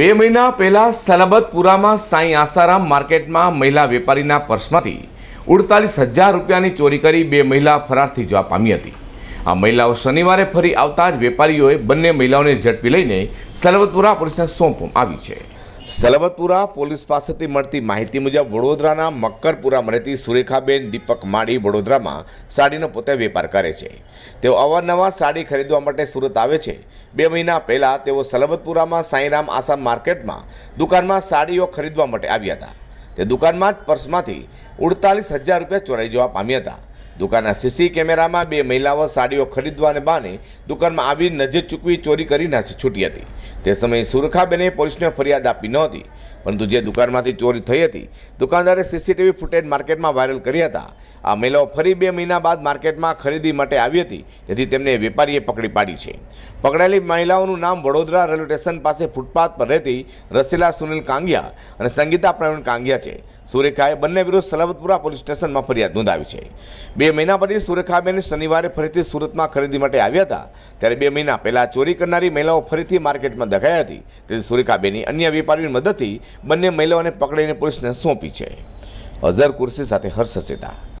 બે મહિના પહેલા સલબતપુરામાં સાંઈ આસારામ માર્કેટમાં મહિલા વેપારીના પર્સમાંથી ઉડતાલીસ હજાર રૂપિયાની ચોરી કરી બે મહિલા ફરારથી જવા પામી હતી. આ મહિલાઓ શનિવારે ફરી આવતા જ વેપારીઓએ બંને મહિલાઓને ઝડપી લઈને સલબતપુરા પોલીસને સોંપવામાં આવી છે. સલબતપુરા પોલીસ પાસેથી મળતી માહિતી મુજબ વડોદરાના મક્કરપુરામાં રહેતી સુરેખાબેન દીપક માળી વડોદરામાં સાડીનો પોતે વેપાર કરે છે. તેઓ અવારનવાર સાડી ખરીદવા માટે સુરત આવે છે. બે મહિના પહેલાં તેઓ સલબતપુરામાં સાંઈરામ આસામ માર્કેટમાં દુકાનમાં સાડીઓ ખરીદવા માટે આવ્યા હતા. તે દુકાનમાં જ પર્સમાંથી ઉડતાલીસ હજાર રૂપિયા ચોરાઈ જવા પામ્યા હતા. દુકાનના સીસી કેમેરામાં બે મહિલાઓ સાડીઓ ખરીદવાને બહાને દુકાનમાં આવી નજર ચૂકવી ચોરી કરી નાસી છૂટી હતી. તે સમયે સુરખાબેને પોલીસને ફરિયાદ આપી નહોતી પરંતુ જે દુકાનમાંથી ચોરી થઈ હતી, દુકાનદારે સીસીટીવી ફૂટેજ માર્કેટમાં વાયરલ કરી હતા. આ મહિલાઓ ફરી બે મહિના બાદ માર્કેટમાં ખરીદી માટે આવી હતી, જેથી તેમને વેપારીએ પકડી પાડી છે. પકડાયેલી મહિલાઓનું નામ વડોદરા રેલવે સ્ટેશન પાસે ફૂટપાથ પર રહેતી રસીલા સુનિલ કાંગિયા અને સંગીતા પ્રવીણ કાંગિયા છે. સુરેખાએ બંને વિરુદ્ધ સલાબતપુરા પોલીસ સ્ટેશનમાં ફરિયાદ નોંધાવી છે. બે મહિના પછી સુરેખાબેન શનિવારે ફરીથી સુરતમાં ખરીદી માટે આવ્યા હતા. ત્યારે બે મહિના પહેલાં ચોરી કરનારી મહિલાઓ ફરીથી માર્કેટમાં દેખાઈ હતી. તેથી સુરેખાબેની અન્ય વેપારીની મદદથી બંને મહિલાઓને પકડીને પોલીસને સોંપી છે. અઝર કુર્સી સાથે હર્ષ સેટા.